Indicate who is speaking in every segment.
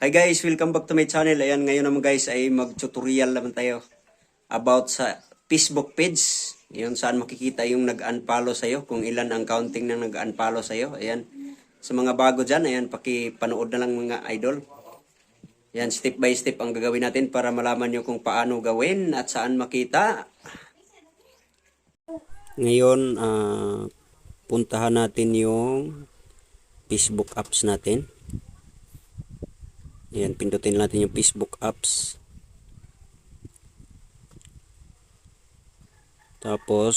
Speaker 1: Hi guys, welcome back to my channel. Ayan, ngayon naman guys ay mag-tutorial naman tayo about sa Facebook page. Yun, saan makikita yung nag-unfollow sa'yo, kung ilan ang counting ng nag-unfollow sa'yo. Ayan, sa mga bago dyan, ayan, pakipanood na lang mga idol. Ayan, step by step ang gagawin natin para malaman nyo kung paano gawin at saan makita. Ngayon, ah, puntahan natin yung Facebook apps natin. Ayan, pindutin natin yung Facebook apps. Tapos,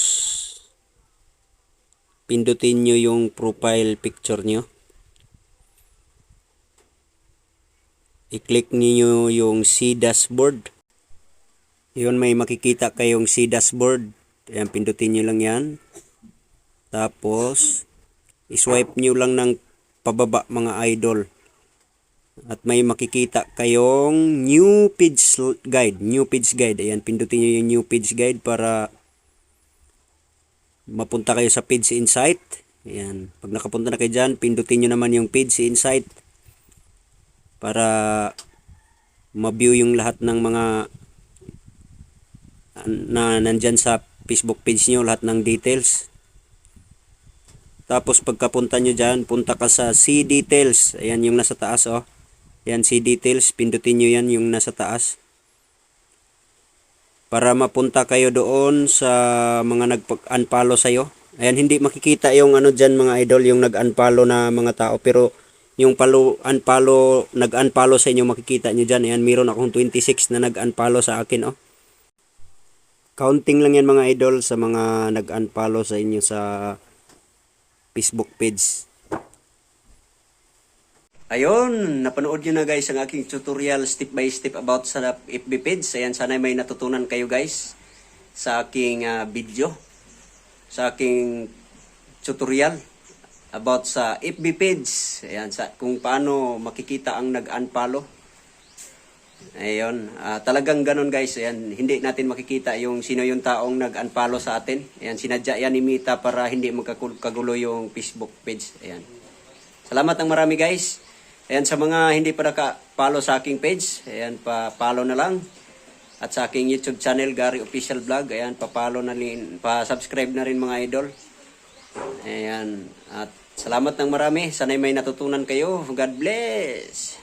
Speaker 1: pindutin nyo yung profile picture nyo. I-click niyo yung C dashboard. Yun, may makikita kayong C dashboard. Ayan, pindutin nyo lang yan. Tapos, iswipe nyo lang ng pababa mga idol. At may makikita kayong new page guide. New page guide. Ayan, pindutin nyo yung new page guide para mapunta kayo sa page insight. Ayan, pag nakapunta na kayo dyan, pindutin nyo naman yung page insight para ma-view yung lahat ng mga na nandyan sa Facebook page nyo, lahat ng details. Tapos pagkapunta nyo dyan, punta ka sa see details. Ayan yung nasa taas oh. Ayan see details, pindutin nyo yan yung nasa taas. Para mapunta kayo doon sa mga nag-unfollow sa'yo. Ayan, hindi makikita yung ano dyan mga idol, yung nag-unfollow na mga tao. Pero yung palo, unfollow, nag-unfollow sa inyo, makikita nyo dyan. Ayan, meron akong 26 na nag-unfollow sa akin oh. Counting lang yan mga idol sa mga nag-unfollow sa inyo sa Facebook page. Ayun, napanood nyo na guys ang aking tutorial step by step about sa FB page. Ayan, sana may natutunan kayo guys sa aking ah, video, sa aking tutorial about sa FB page. Ayan, sa, kung paano makikita ang nag-unfollow. Ayun, ah, talagang ganun guys. Ayan, hindi natin makikita yung sino yung taong nag-unfollow sa atin. Ayan, sinadya yan ni Mita para hindi magkagulo yung Facebook page. Ayan. Salamat ng marami guys. Ayan, sa mga hindi pa naka-follow sa aking page, ayan, pa-follow na lang. At sa aking YouTube channel, Gary Official Vlog, ayan, pa-follow na rin, pa-subscribe na rin mga idol. Ayan, at salamat ng marami. Sana'y may natutunan kayo. God bless!